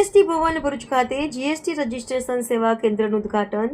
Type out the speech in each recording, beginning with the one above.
GST ભવન ભરૂચ ખાતે GST registration સેવા કેન્દ્રનું ઉદ્ઘાટન.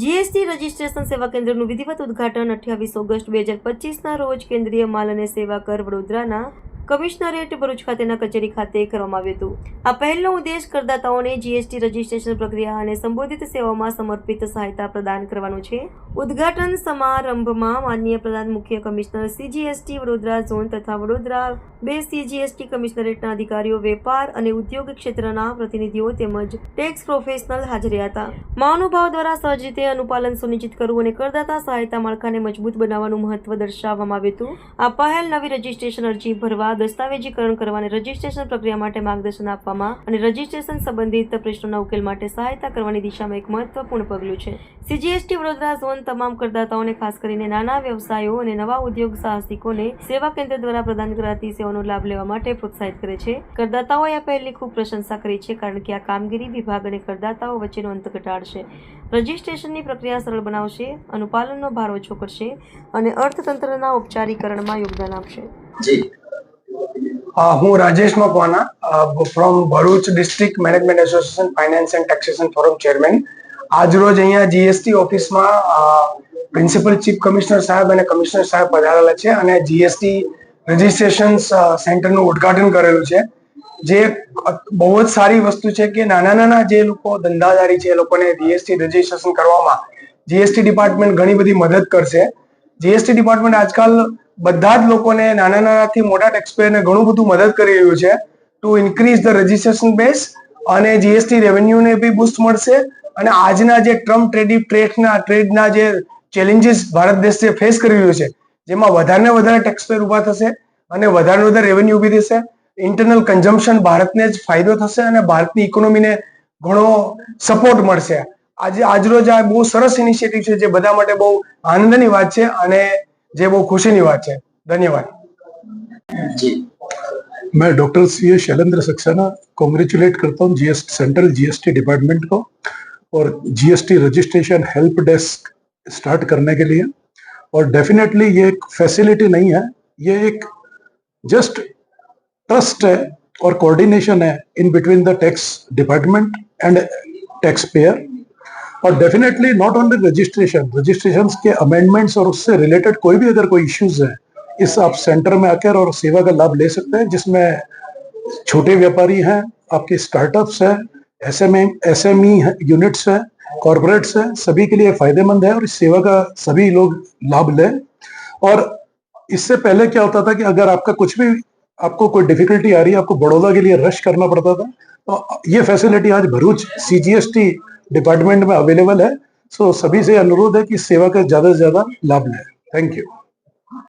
જીએસટી રજિસ્ટ્રેશન સેવા કેન્દ્રનું વિધિવત ઉદ્ઘાટન અઠ્યાવીસ ઓગસ્ટ બે હજાર પચીસના રોજ કેન્દ્રીય માલ અને સેવા કર વડોદરાના કમિશનરેટ ભરૂચ ખાતેના કચેરી ખાતે કરવામાં આવ્યું હતું. આ પહેલનો ઉદ્દેશ કરદાતાઓને જીએસટી રજિસ્ટ્રેશન પ્રક્રિયા અને સંબોધિત સેવાઓમાં સમર્પિત સહાયતા પ્રદાન કરવાનો છે. ઉદ્ઘાટન સમારંભમાં માનનીય પ્રધાન મુખ્ય કમિશનર સીજીએસટી વડોદરા ઝોન તથા વડોદરા બે સીજીએસટી કમિશનરેટના અધિકારીઓ, વેપાર અને ઉદ્યોગ ક્ષેત્રના પ્રતિનિધિઓ તેમજ ટેક્સ પ્રોફેશનલ હાજર હતા. મહાનુભાવ દ્વારા સહજ રીતે અનુપાલન સુનિશ્ચિત કરવું અને કરદાતા સહાયતા માળખાને મજબૂત બનાવવાનું મહત્વ દર્શાવવામાં આવ્યું હતું. આ પહેલ નવી રજિસ્ટ્રેશન અરજી ભરવા દસ્તાવેજીકરણ કરવાની રજીસ્ટ્રેશન પ્રક્રિયા માટે માર્ગદર્શન આપવામાં અને રજીસ્ટ્રેશન સંબંધિત પ્રશ્નોના ઉકેલ માટે સહાયતા કરવાની દિશામાં એક મહત્વપૂર્ણ પગલું છે. સીજીએસટી વડોદરા ઝોન તમામ કરદાતાઓને ખાસ કરીને નાના વ્યવસાયો અને નવા ઉદ્યોગ સાહસિકોને સેવા કેન્દ્ર દ્વારા પ્રદાન કરાતી સેવાનો લાભ લેવા માટે પ્રોત્સાહિત કરે છે. કરદાતાઓએ આ પહેલની ખૂબ પ્રશંસા કરી છે કારણ કે આ કામગીરી વિભાગ અને કરદાતાઓ વચ્ચેનો અંત ઘટાડશે રજિસ્ટ્રેશનની પ્રક્રિયા સરળ બનાવશે, અનુપાલનનો ભાર ઓછો કરશે અને અર્થતંત્રના ઉપચારીકરણમાં યોગદાન આપશે. જી. હું Rajesh Makwana from Bharuch district management association finance and taxation forum chairman આજરોજ અહીંયા જીએસટી ઓફિસમાં પ્રિન્સિપલ ચીફ કમિશનર સાહેબ અને કમિશનર સાહેબ પધારેલા છે અને જીએસટી રજિસ્ટ્રેશન સેન્ટરનું ઉદ્ઘાટન કરેલું છે. જે બહુ જ સારી વસ્તુ છે કે નાના નાના જે લોકો ધંધાદારી છે એ લોકોને જીએસટી રજિસ્ટ્રેશન કરવામાં જીએસટી ડિપાર્ટમેન્ટ ઘણી બધી મદદ કરશે. જીએસટી ડિપાર્ટમેન્ટ આજકાલ બધા જ લોકોને નાના નાનાથી મોટા ટેક્સપેયરને ઘણું બધું મદદ કરી રહ્યું છે to increase the registration base અને જીએસટી રેવન્યુને બી બુસ્ટ મળશે અને આજના જે ટ્રમ્પ ટ્રેડી ટ્રેડના ટ્રેડના જે ચેલેન્જીસ ભારત દેશ જે ફેસ કરી રહ્યું છે, જેમાં વધારે વધારે ટેક્સપેયર ઊભા થશે અને વધારે વધારે રેવન્યુ ઊભી થશે ઇન્ટરનલ કન્ઝમ્પશન ભારતને જ ફાયદો થશે અને ભારતની ઇકોનોમીને ઘણો સપોર્ટ મળશે. આજે, આજરોજ આ બહુ સરસ ઇનિશિયેટિવ છે જે બધા માટે બહુ આનંદની વાત છે અને જે બહુ ખુશીની વાત છે ધન્યવાદ જી मैं doctor C S Shailendra Saxena congratulate करता हूँ जीएसटी सेंट्रल जीएसटी डिपार्टमेंट को और GST registration help desk start करने के लिए और डेफिनेटली ये एक फैसिलिटी नहीं है ये एक जस्ट ट्रस्ट है और कोऑर्डिनेशन है in between the tax department and taxpayer और definitely not only registration registration के अमेंडमेंट्स और उससे रिलेटेड कोई भी अगर कोई इश्यूज़ है, इस आप सेंटर में आकर और सेवा का लाभ ले सकते हैं, जिसमें छोटे व्यापारी हैं, आपके स्टार्टअप्स हैं एसएमए एसएमई यूनिट्स हैं कॉरपोरेट्स हैं, सभी के लिए फ़ायदेमंद है और इस सेवा का सभी लोग लाभ लें। और इससे पहले क्या होता था कि अगर आपका कुछ भी, आपको कोई डिफिकल्टी आ रही है, आपको बड़ौदा के लिए रश करना पड़ता था तो ये फैसिलिटी आज भरूच सीजीएसटी डिपार्टमेंट में अवेलेबल है सो सभी से अनुरोध है कि इस सेवा का ज्यादा से ज्यादा लाभ लें थैंक यू